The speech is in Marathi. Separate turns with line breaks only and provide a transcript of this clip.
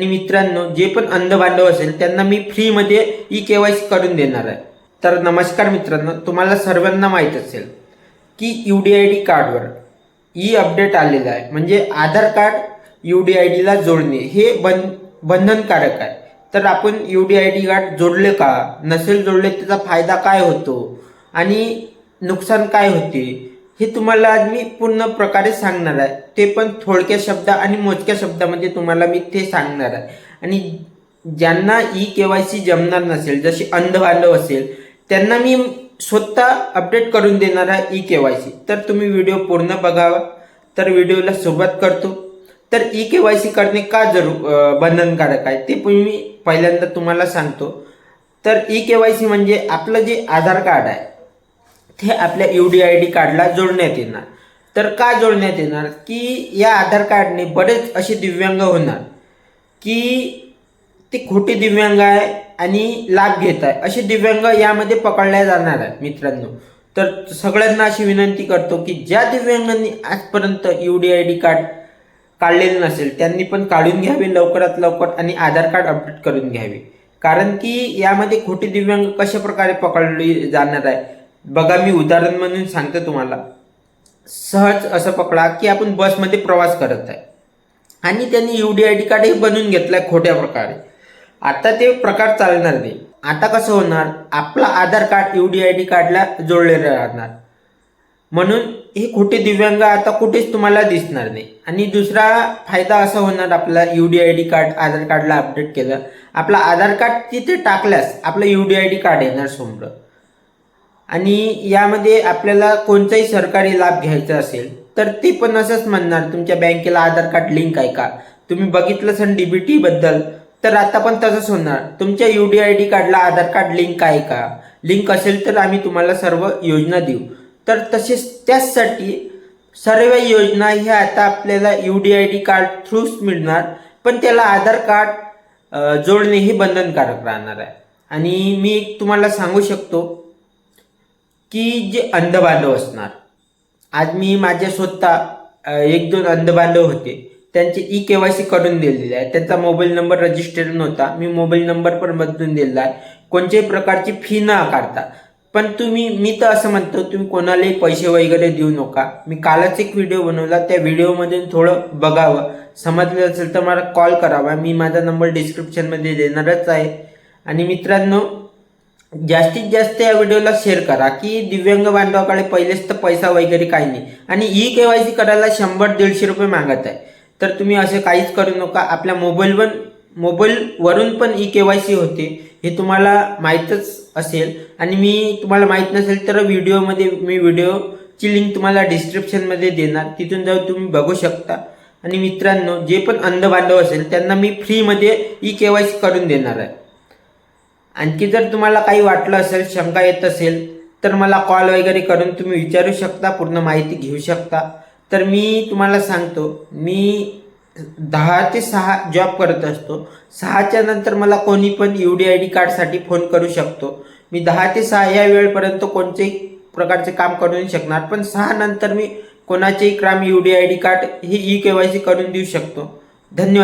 आणि मित्रांनो जे पण अंध बांधव असेल त्यांना मी फ्रीमध्ये ई के वाय सी करून देणार आहे. तर नमस्कार मित्रांनो तुम्हाला सर्वांना माहीत असेल की यू डी आय डी कार्डवर ई अपडेट आलेलं आहे. म्हणजे Aadhaar card U D I डीला जोडणे हे बन बंधनकारक आहे. तर आपण U D I D card जोडले का? नसेल जोडले त्याचा फायदा काय होतो? आणि नुकसान काय होते? हे तुम्हाला आज मी पूर्ण प्रकारे सांगणार आहे. ते पण थोडक्या शब्द आणि मोजक्या शब्दामध्ये तुम्हाला मी ते सांगणार आहे. आणि ज्यांना ई के वाय सी जमणार नसेल जसे अंधबांधव असेल त्यांना मी स्वतः अपडेट करून देणार आहे ई के वाय सी तर तुम्ही व्हिडिओ पूर्ण बघावा. तर व्हिडिओला सुरुवात करतो. तर ई के वाय सी करणे का जरूर बंधनकारक आहे ते पण मी पहिल्यांदा तुम्हाला सांगतो. तर ई के वाय सी म्हणजे आपलं जे आधार कार्ड आहे ते आपल्या यू डी आय डी कार्डला जोडण्यात येणार. तर का जोडण्यात येणार? की या आधार कार्डने बरेच असे दिव्यांग होणार. की ते खोटे दिव्यांग आहे आणि लाभ घेत आहे. असे दिव्यांग यामध्ये पकडल्या जाणार आहे मित्रांनो. तर सगळ्यांना अशी विनंती करतो की ज्या दिव्यांगांनी आजपर्यंत U D I D card काढलेलं नसेल त्यांनी पण काढून घ्यावे लवकरात लवकर आणि आधार कार्ड अपडेट करून घ्यावे. कारण की यामध्ये खोटे दिव्यांग कशा प्रकारे पकडले जाणार आहे? बघा मी उदाहरण म्हणून सांगतो तुम्हाला. सहज असं पकडा की आपण बसमध्ये प्रवास करत आहे. आणि त्यांनी यू डी आय डी कार्डही बनवून बनवून घेतलंय खोट्या प्रकारे. आता ते प्रकार चालणार नाही. आता कसं होणार? आपला Aadhaar card U D I D कार्डला जोडलेलं राहणार. म्हणून हे खोटे दिव्यांग आता कुठेच तुम्हाला दिसणार नाही. आणि दुसरा फायदा असा होणार आपला U D I D card Aadhaar कार्डला अपडेट केलं. आपला आधार कार्ड तिथे टाकल्यास आपलं U D I D card येणार समोर. आणि यामध्ये आपल्याला कोणताही सरकारी लाभ घ्यायचा असेल तर ते पण असंच म्हणणार तुमच्या बँकेला आधार कार्ड लिंक आहे का? तुम्ही बघितलं असेल डीबीटी बद्दल तर आता पण तसंच होणार. तुमच्या यू डी आय डी कार्डला आधार कार्ड लिंक आहे का? लिंक असेल तर आम्ही तुम्हाला सर्व योजना देऊ. तर तसेच त्याचसाठी सर्व योजना ह्या आता आपल्याला U D I D card थ्रूच मिळणार पण त्याला आधार कार्ड जोडणे हे बंधनकारक राहणार आहे. आणि मी तुम्हाला सांगू शकतो की जे अंधबांधव असणार. आज मी माझ्या स्वतः एक दोन अंधबांधव होते. त्यांचे ई के वाय सी करून दिलेले आहे. त्यांचा मोबाईल नंबर रजिस्टर नव्हता. मी मोबाईल नंबर पण बदलून दिलेला आहे. कोणत्याही प्रकारची फी न आकारता पण तुम्ही मी तर असं म्हणतो तुम्ही कोणालाही पैसे वगैरे देऊ नका. मी कालच एक व्हिडिओ बनवला. त्या व्हिडिओमधून थोडं बघावं. समजलं असेल तर मला कॉल करावा. मी माझा नंबर डिस्क्रिप्शनमध्ये देणारच आहे. आणि मित्रांनो जास्तीत जास्त या व्हिडिओला शेअर करा की दिव्यांग बांधवाकडे पहिलेच तर पैसा वगैरे काही नाही. आणि ई के वाय सी करायला शंभर दीडशे रुपये मागत आहे. तर तुम्ही असे काहीच करू नका. आपल्या मोबाईलवर मोबाईलवरून पण ई के वाय सी होते हे तुम्हाला माहीतच असेल. आणि मी तुम्हाला माहीत नसेल तर व्हिडिओमध्ये मी व्हिडिओची लिंक तुम्हाला डिस्क्रिप्शनमध्ये देणार. तिथून जाऊन तुम्ही बघू शकता. आणि मित्रांनो जे पण अंध बांधव असेल त्यांना मी फ्रीमध्ये ई के वाय सी करून देणार आहे. आणखी जर तुम्हाला काही वाटलं असेल शंका येत असेल तर मला कॉल वगैरे करून तुम्ही विचारू शकता पूर्ण माहिती घेऊ शकता. तर मी तुम्हाला सांगतो मी दहा ते सहा जॉब करत असतो. सहाच्या नंतर मला कोणी पण यू डी आय डी कार्डसाठी फोन करू शकतो. मी दहा ते सहा या वेळपर्यंत कोणतेही प्रकारचे काम करू नाही शकणार पण सहा नंतर मी कोणाचेही काम U D I D card हे ई के वाय सी करून देऊ शकतो. धन्यवाद.